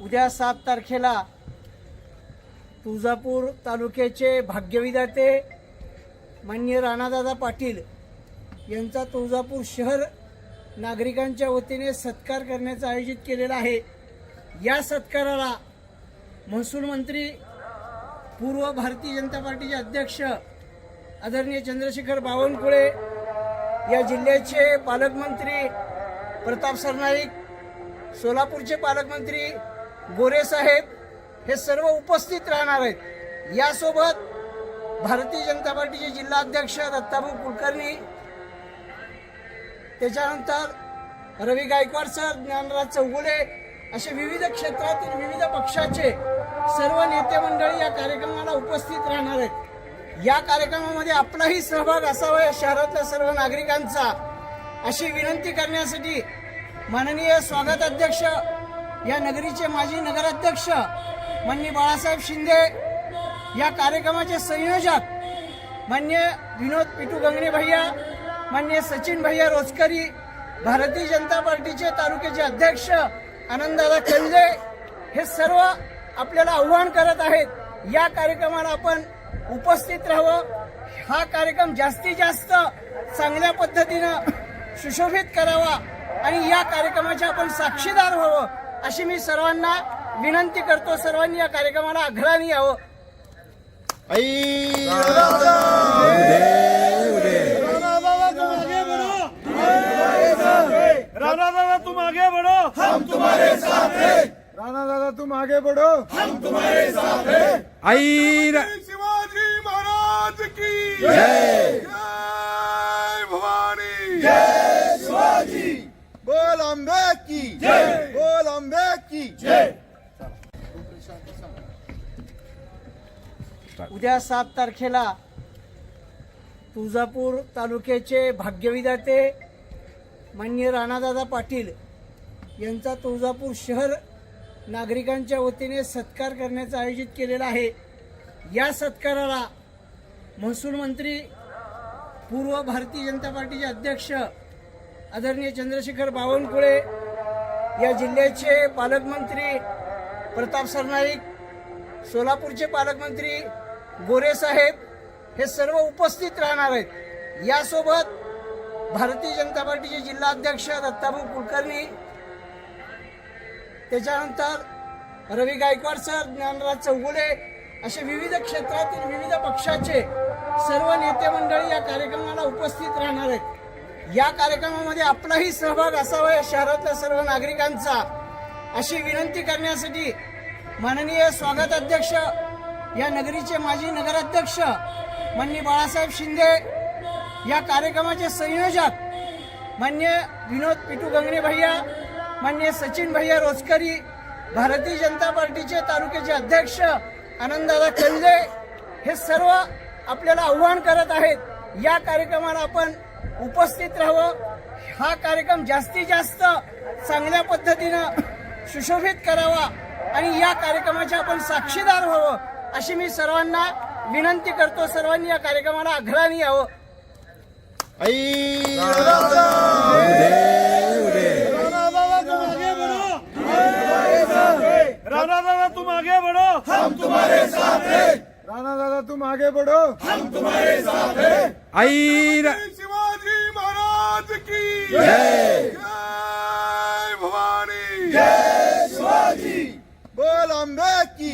उद्या सात तारखेला तुळजापूर तालुक्याचे भाग्यविदाते मान्य राणादादा पाटील यांचा तुळजापूर शहर नागरिकांच्या वतीने सत्कार करण्याचं आयोजित केलेला आहे. या सत्काराला महसूल मंत्री पूर्व भारतीय जनता पार्टीचे अध्यक्ष आदरणीय चंद्रशेखर बावनकुळे या जिल्ह्याचे पालकमंत्री प्रताप सरनाईक सोलापूरचे पालकमंत्री गोरे साहेब हे सर्व उपस्थित राहणार आहेत. यासोबत भारतीय जनता पार्टीचे जिल्हाध्यक्ष दत्ताभाऊ कुलकर्णी त्याच्यानंतर रवी गायकवाड सर ज्ञानराज चौगुले असे विविध क्षेत्रातील विविध पक्षाचे सर्व नेते मंडळी या कार्यक्रमाला उपस्थित राहणार आहेत. या कार्यक्रमामध्ये आपलाही सहभाग असावा या शहरातल्या सर्व नागरिकांचा. अशी विनंती करण्यासाठी माननीय स्वागत अध्यक्ष या नगरीचे माजी नगराध्यक्ष मान्य बाळासाहेब शिंदे या कार्यक्रमाचे संयोजक मान्य विनोद पिटू गंगणे भैया मान्य सचिन भैया रोजकरी भारतीय जनता पार्टीचे तालुक्याचे अध्यक्ष आनंददादा कंजे हे सर्व आपल्याला आव्हान करत आहेत. या कार्यक्रमाला आपण उपस्थित राहावं. हा कार्यक्रम जास्तीत जास्त चांगल्या पद्धतीनं सुशोभित करावा आणि या कार्यक्रमाचे आपण साक्षीदार व्हावं. अशी मी सर्वांना विनंती करतो सर्वांनी या कार्यक्रमाला अग्रणी यावं. राणा दादा तुम आगे बढ़ो. हम राणा दादा तुम आगे बढ़ो. आई र- शिवाजी महाराज की। जय। भवानी। बोल आंबे की। बोल उद्या सात तारखेला तुळजापूर तालुक्याचे भाग्यविधाते मान्य राणादादा पाटील यांचा तुळजापूर शहर नागरिकांच्या वतीने सत्कार करण्याचं आयोजित केलेला आहे. या सत्काराला महसूल मंत्री पूर्व भारतीय जनता पार्टीचे अध्यक्ष आदरणीय चंद्रशेखर बावनकुळे या जिल्ह्याचे पालकमंत्री प्रताप सरनाईक सोलापूरचे पालकमंत्री गोरे साहेब हे सर्व उपस्थित राहणार आहेत. यासोबत भारतीय जनता पार्टीचे जिल्हाध्यक्ष दत्ताभाऊ कुलकर्णी त्याच्यानंतर रवी गायकवाड सर ज्ञानराज चौगुले असे विविध क्षेत्रातील विविध पक्षाचे सर्व नेते मंडळी या कार्यक्रमाला उपस्थित राहणार आहेत. या कार्यक्रमामध्ये आपलाही सहभाग असावा या शहरातल्या सर्व नागरिकांचा. अशी विनंती करण्यासाठी माननीय स्वागत अध्यक्ष या नगरीचे माजी नगराध्यक्ष माननीय बाळासाहेब शिंदे या कार्यक्रमाचे संयोजक मान्य विनोद पिटू गंगणे भैया मान्य सचिन भैया रोजकरी भारतीय जनता पार्टीचे तालुक्याचे अध्यक्ष आनंददादा कंजे हे सर्व आपल्याला आव्हान करत आहेत. या कार्यक्रमाला आपण उपस्थित राहावं. हा कार्यक्रम जास्तीत जास्त चांगल्या पद्धतीनं सुशोभित करावा आणि या कार्यक्रमाचे आपण साक्षीदार व्हावं अशी मी सर्वांना विनंती करतो. सर्वांनी या कार्यक्रमाला अग्रणी यावं. आई! राणा दादा तुम आगे बढ़ो. हम राणा दादा तुम आगे बढ़ो. आई र- शिवाजी महाराज की जय भवानी बोल आंबे की